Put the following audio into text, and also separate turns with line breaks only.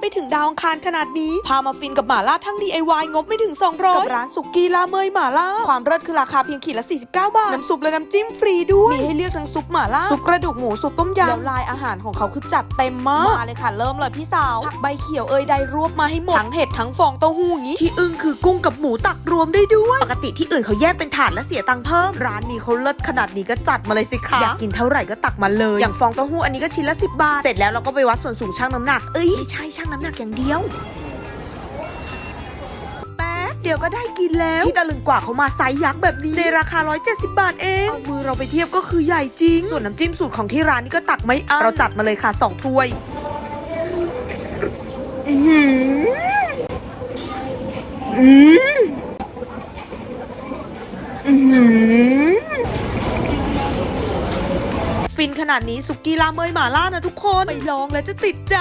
ไปถึงดาวอังคารขนาดนี้ พามาฟินกับหมาล่าทั้ง DIY งบไม่ถึง 200 กับร้านสุกี้ลาเมยหมาล่า ความเลิศคือราคาเพียงขีดละ 49 บาท น้ำซุปและน้ำจิ้มฟรีด้วย มีให้เลือกทั้งซุปหมาล่า ซุปกระดูกหมู ซุปต้มยำแล้วลายอาหารของเขาคือจัดเต็มมาก มาเลยค่ะเริ่มเลยพี่สาว ผักใบเขียวเอ่ยใดรวบมาให้หมด ทั้งเห็ดทั้งฟองเต้าหู้อย่างนี้ที่อึ้งคือกุ้งกับหมูตักร วมได้ด้วย ปกติที่อื่นเขาแยกเป็นถาดและเสียตังค์เพิ่ม ร้านนี้เขาเลิศขนาดนี้ก็จัดมาเลยสิคะอยากกินเท่าไหร่ก็ตักมาเลย อย่างฟองเต้าหู้อันนี้ก็ชิ้นละ10บาท เสร็จแล้วเราก็ไปวัดส่วนสูงช่างน้ำหนัก เอ้ยไม่ใช่ช่างน้ำหนักอย่างเดียวแป๊บเดียวก็ได้กินแล้ว ที่ตะลึงกว่าเขามาไซส์ยักษ์แบบนี้ ในราคา 170 บาทเอง เอามือเราไปเทียบก็คือใหญ่จริง ส่วนน้ำจิ้มสูตรของที่ร้านนี่ก็ตักไม่อั้นเราจัดมาเลยค่ะ2ถ้วย ฟินขนาดนี้สุกี้ลาเมยหมาล่านะทุกคน ไปลองแล้วจะติดใจ